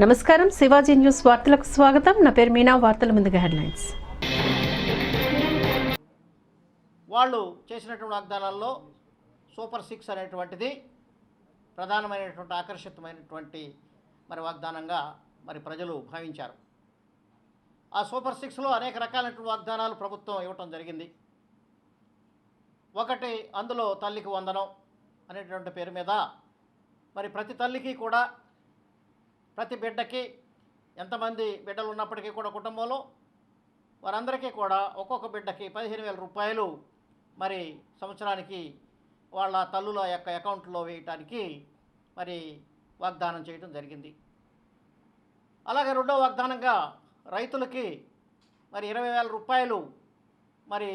నమస్కారం. శివాజీ న్యూస్ వార్తలకు స్వాగతం. నా పేరు మీనా. వార్తల ముందుగా హెడ్లైన్స్. వాళ్ళు చేసినటువంటి వాగ్దానాల్లో సూపర్ సిక్స్ అనేటువంటిది ప్రధానమైనటువంటి ఆకర్షితమైనటువంటి మరి వాగ్దానంగా మరి ప్రజలు భావించారు. ఆ సూపర్ సిక్స్లో అనేక రకాలైనటువంటి వాగ్దానాలు ప్రభుత్వం ఇవ్వటం జరిగింది. ఒకటి అందులో తల్లికి వందనం అనేటువంటి పేరు మీద మరి ప్రతి తల్లికి కూడా ప్రతి బిడ్డకి ఎంతమంది బిడ్డలు ఉన్నప్పటికీ కూడా కుటుంబంలో వారందరికీ కూడా ఒక్కొక్క బిడ్డకి పదిహేను వేల రూపాయలు మరి సంవత్సరానికి వాళ్ళ తల్లుల యొక్క అకౌంట్లో వేయటానికి మరి వాగ్దానం చేయడం జరిగింది. అలాగే రెండో వాగ్దానంగా రైతులకి మరి ఇరవై వేల రూపాయలు మరి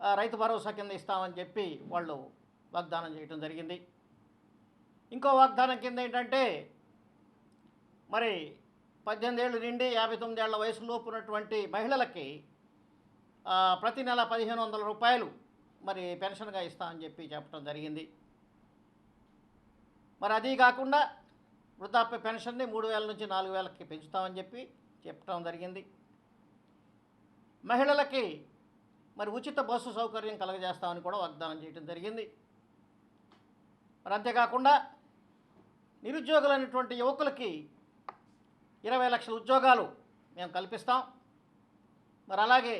రైతు భరోసా కింద ఇస్తామని చెప్పి వాళ్ళు వాగ్దానం చేయడం జరిగింది. ఇంకో వాగ్దానం కింద ఏంటంటే మరి పద్దెనిమిది ఏళ్ళు నిండి యాభై తొమ్మిది ఏళ్ళ వయసులోపు ఉన్నటువంటి మహిళలకి ప్రతి నెల పదిహేను వందల రూపాయలు మరి పెన్షన్గా ఇస్తామని చెప్పి చెప్పడం జరిగింది. మరి అది కాకుండా వృద్ధాప్య పెన్షన్ని మూడు వేల నుంచి నాలుగు వేలకి పెంచుతామని చెప్పి చెప్పడం జరిగింది. మహిళలకి మరి ఉచిత బస్సు సౌకర్యం కలగజేస్తామని కూడా వాగ్దానం చేయడం జరిగింది. మరి అంతేకాకుండా నిరుద్యోగులైనటువంటి యువకులకి ఇరవై లక్షల ఉద్యోగాలు మేము కల్పిస్తాం. మరి అలాగే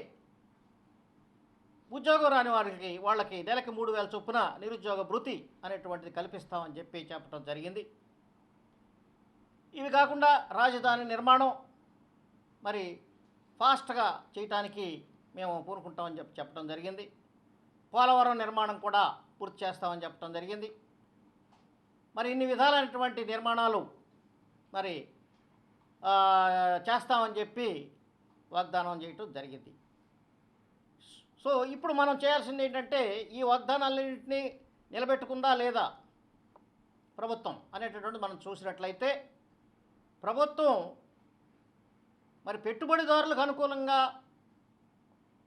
ఉద్యోగం రాని వారికి వాళ్ళకి నెలకి మూడు వేల చొప్పున నిరుద్యోగ భృతి అనేటువంటిది కల్పిస్తామని చెప్పి చెప్పడం జరిగింది. ఇవి కాకుండా రాజధాని నిర్మాణం మరి ఫాస్ట్గా చేయటానికి మేము పూనుకుంటామని చెప్పి చెప్పడం జరిగింది. పోలవరం నిర్మాణం కూడా పూర్తి చేస్తామని చెప్పడం జరిగింది. మరి ఇన్ని విధాలైనటువంటి నిర్మాణాలు మరి చేస్తామని చెప్పి వాగ్దానం చేయటం జరిగింది. సో ఇప్పుడు మనం చేయాల్సింది ఏంటంటే ఈ వాగ్దానాలన్నింటినీ నిలబెట్టుకుందా లేదా ప్రభుత్వం అనేటటువంటి మనం చూసినట్లయితే ప్రభుత్వం మరి పెట్టుబడిదారులకు అనుకూలంగా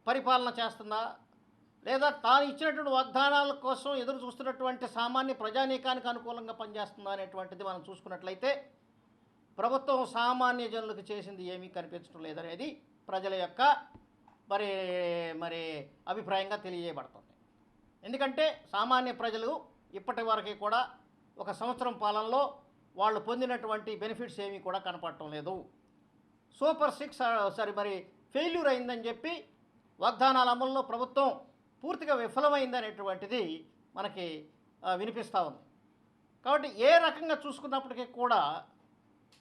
పరిపాలన చేస్తుందా? లేదా తాను ఇచ్చినటువంటి వాగ్దానాల కోసం ఎదురు చూస్తున్నటువంటి సామాన్య ప్రజానీకానికి అనుకూలంగా పనిచేస్తుందా అనేటువంటిది మనం చూసుకున్నట్లయితే ప్రభుత్వం సామాన్య జనులకు చేసింది ఏమీ కనిపించడం లేదనేది ప్రజల యొక్క మరి మరి అభిప్రాయంగా తెలియజేయబడుతుంది. ఎందుకంటే సామాన్య ప్రజలు ఇప్పటి వరకు కూడా ఒక సంవత్సరం పాలనలో వాళ్ళు పొందినటువంటి బెనిఫిట్స్ ఏమీ కూడా కనపడటం లేదు. సూపర్ సిక్స్ సరే మరి ఫెయిల్యూర్ అయిందని చెప్పి వాగ్దానాల అమల్లో ప్రభుత్వం పూర్తిగా విఫలమైందనేటువంటిది మనకి వినిపిస్తూ ఉంది. కాబట్టి ఏ రకంగా చూసుకున్నప్పటికీ కూడా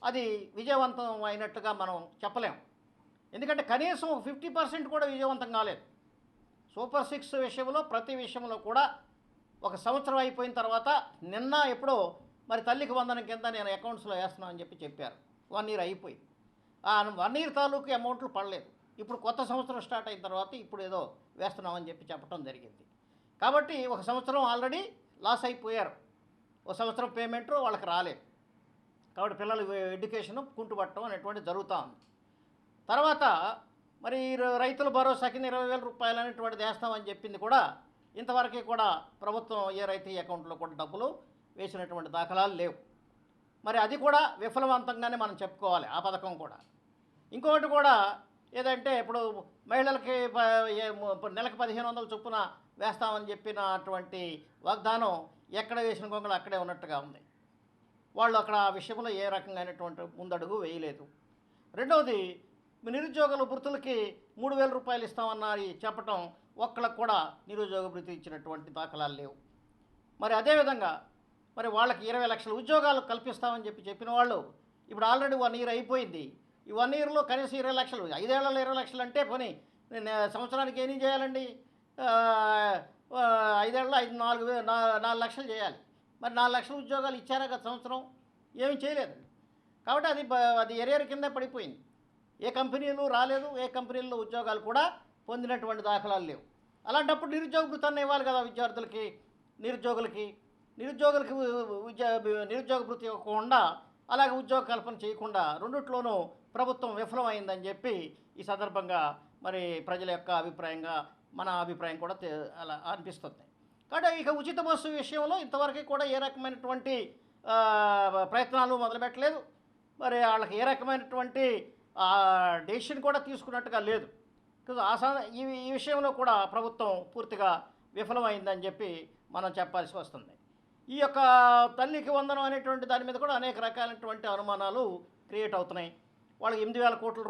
అది విజయవంతం అయినట్టుగా మనం చెప్పలేం. ఎందుకంటే కనీసం ఫిఫ్టీ పర్సెంట్ కూడా విజయవంతం కాలేదు. సూపర్ సిక్స్ విషయంలో ప్రతి విషయంలో కూడా ఒక సంవత్సరం అయిపోయిన తర్వాత నిన్న ఎప్పుడో మరి తల్లికి వందనం కింద నేను అకౌంట్స్లో వేస్తున్నాను అని చెప్పి చెప్పారు. వన్ ఇయర్ అయిపోయింది. ఆ వన్ ఇయర్ తాలూకు అమౌంట్లు పడలేదు. ఇప్పుడు కొత్త సంవత్సరం స్టార్ట్ అయిన తర్వాత ఇప్పుడు ఏదో వేస్తున్నామని చెప్పి చెప్పడం జరిగింది. కాబట్టి ఒక సంవత్సరం ఆల్రెడీ లాస్ అయిపోయారు. ఒక సంవత్సరం పేమెంట్ వాళ్ళకి రాలేదు. కాబట్టి పిల్లల ఎడ్యుకేషన్ కుంటుపట్టడం అనేటువంటి జరుగుతూ ఉంది. తర్వాత మరి ఈ రైతుల భరోసా కింద ఇరవై వేల రూపాయలు అనేటువంటిది వేస్తామని చెప్పింది కూడా ఇంతవరకు కూడా ప్రభుత్వం ఏ రైతు అకౌంట్లో కూడా డబ్బులు వేసినటువంటి దాఖలాలు లేవు. మరి అది కూడా విఫలవంతంగానే మనం చెప్పుకోవాలి ఆ పథకం కూడా. ఇంకొకటి కూడా ఏదంటే ఇప్పుడు మహిళలకి నెలకు పదిహేను వందల చొప్పున వేస్తామని చెప్పినటువంటి వాగ్దానం ఎక్కడ వేసిన గొంగళ అక్కడే ఉన్నట్టుగా ఉంది. వాళ్ళు అక్కడ ఆ విషయంలో ఏ రకంగానటువంటి ముందడుగు వేయలేదు. రెండవది నిరుద్యోగుల వృత్తులకి మూడు వేల రూపాయలు ఇస్తామన్నది చెప్పటం ఒక్కళ్ళకు కూడా నిరుద్యోగ వృత్తి ఇచ్చినటువంటి దాఖలాలు లేవు. మరి అదేవిధంగా మరి వాళ్ళకి ఇరవై లక్షల ఉద్యోగాలు కల్పిస్తామని చెప్పి చెప్పిన వాళ్ళు ఇప్పుడు ఆల్రెడీ వన్ ఇయర్ అయిపోయింది. ఈ వన్ ఇయర్లో కనీసం ఇరవై లక్షలు ఐదేళ్ళలో ఇరవై లక్షలు అంటే పోనీ నేను సంవత్సరానికి ఏం చేయాలండి? ఐదేళ్ళ ఐదేళ్ళలో ఐదు నాలుగు నాలుగు లక్షలు చేయాలి. మరి నాలుగు లక్షల ఉద్యోగాలు ఇచ్చారా గత సంవత్సరం? ఏమీ చేయలేదు. కాబట్టి అది అది ఎరియర్ కింద పడిపోయింది. ఏ కంపెనీలు రాలేదు ఏ కంపెనీల్లో ఉద్యోగాలు కూడా పొందినటువంటి దాఖలాలు లేవు. అలాంటప్పుడు నిరుద్యోగ వృత్తాన్ని ఇవ్వాలి కదా విద్యార్థులకి నిరుద్యోగులకి. నిరుద్యోగులకి ఉద్యో నిరుద్యోగ వృత్తి ఇవ్వకుండా అలాగే ఉద్యోగ కల్పన చేయకుండా రెండిట్లోనూ ప్రభుత్వం విఫలమైందని చెప్పి ఈ సందర్భంగా మరి ప్రజల యొక్క అభిప్రాయంగా మన అభిప్రాయం కూడా అలా అనిపిస్తుంది. కాబట్టి ఇక ఉచిత బస్సు విషయంలో ఇంతవరకు కూడా ఏ రకమైనటువంటి ప్రయత్నాలు మొదలుపెట్టలేదు. మరి వాళ్ళకి ఏ రకమైనటువంటి డెసిషన్ కూడా తీసుకున్నట్టుగా లేదు. ఆ ఈ ఈ విషయంలో కూడా ప్రభుత్వం పూర్తిగా విఫలమైందని చెప్పి మనం చెప్పాల్సి వస్తుంది. ఈ యొక్క తల్లికి వందనం అనేటువంటి దాని మీద కూడా అనేక రకాలైనటువంటి అనుమానాలు క్రియేట్ అవుతున్నాయి. వాళ్ళకి ఎనిమిది వేల కోట్ల